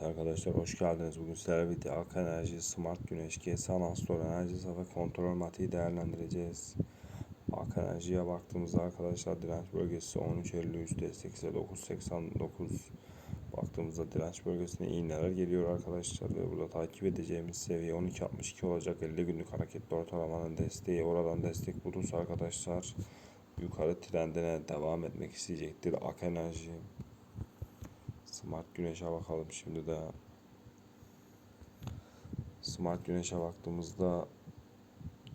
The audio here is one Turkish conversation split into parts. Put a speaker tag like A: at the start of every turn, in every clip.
A: Evet arkadaşlar hoş geldiniz. Bugün sizlerle birlikte Ak Enerji, Smart Güneş, GSAN, Astor Enerjisi ve kontrol matiği değerlendireceğiz. Ak Enerji'ye baktığımızda arkadaşlar direnç bölgesi 13.53 destek ise 9.89 baktığımızda direnç bölgesine iğneler geliyor arkadaşlar ve burada takip edeceğimiz seviye 12.62 olacak 50 günlük hareketli ortalamanın desteği oradan destek bulursa arkadaşlar yukarı trendine devam etmek isteyecektir Ak Enerji. Smart Güneş'e bakalım şimdi de. Smart Güneş'e baktığımızda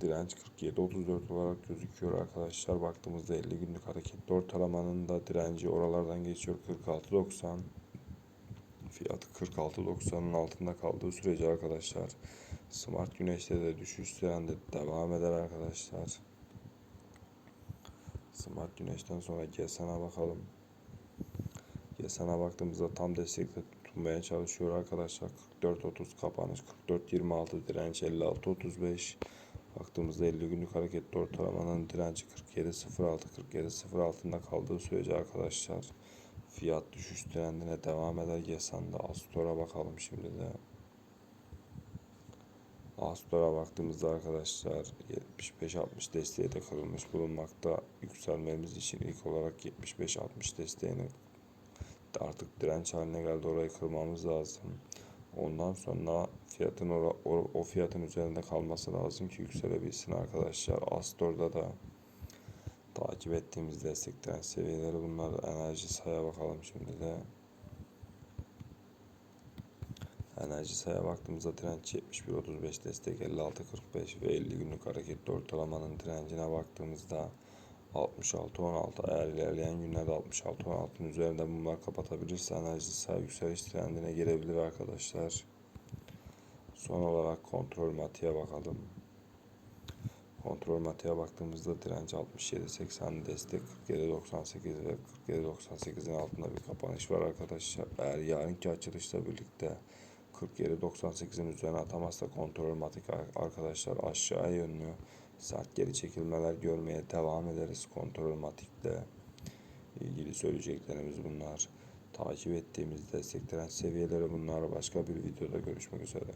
A: direnç 47.34 olarak gözüküyor arkadaşlar. Baktığımızda 50 günlük hareketli ortalamanın da direnci oralardan geçiyor 46.90. Fiyatı 46.90'ın altında kaldığı sürece arkadaşlar Smart Güneş'te de düşüş trendi devam eder arkadaşlar. Smart Güneş'ten sonra GESAN'a bakalım. Yasana baktığımızda tam destekte tutunmaya çalışıyor arkadaşlar. 44.30 kapanış 44.26 direnç 56.35 baktığımızda 50 günlük hareketli ortalamanın direnci 47.06 47.0 altında kaldığı sürece arkadaşlar fiyat düşüş trendine devam eder. Yasan'da Astor'a bakalım şimdi de. Astor'a baktığımızda arkadaşlar 75-60 desteği de kırılmış bulunmakta. Yükselmemiz için ilk olarak 75-60 desteğini artık direnç haline geldi. Orayı kırmamız lazım. Ondan sonra fiyatın o, o, o fiyatın üzerinde kalması lazım ki yükselebilsin arkadaşlar. Astor'da da takip ettiğimiz destekleyen seviyeleri bunlar. Enerji saya bakalım şimdi de. Enerji saya baktığımızda direnç 71.35 destek 56.45 ve 50 günlük hareketli ortalamanın direncine baktığımızda 66-16 eğer ilerleyen günlerde 66-16'ın üzerinde bunlar kapatabilirse enerji sağ yükseliş trendine girebilir arkadaşlar. Son olarak kontrol matiğe bakalım. Kontrol matiğe baktığımızda direnç 67-80 destek 47-98 ve 47-98'in altında bir kapanış var arkadaşlar. Eğer yarınki açılışla birlikte 47-98'in üzerine atamazsa kontrol matik arkadaşlar aşağı yönlü sert geri çekilmeler görmeye devam ederiz kontrol matikle ilgili söyleyeceklerimiz bunlar. Takip ettiğimiz destekleyen seviyeleri bunlar. Başka bir videoda görüşmek üzere.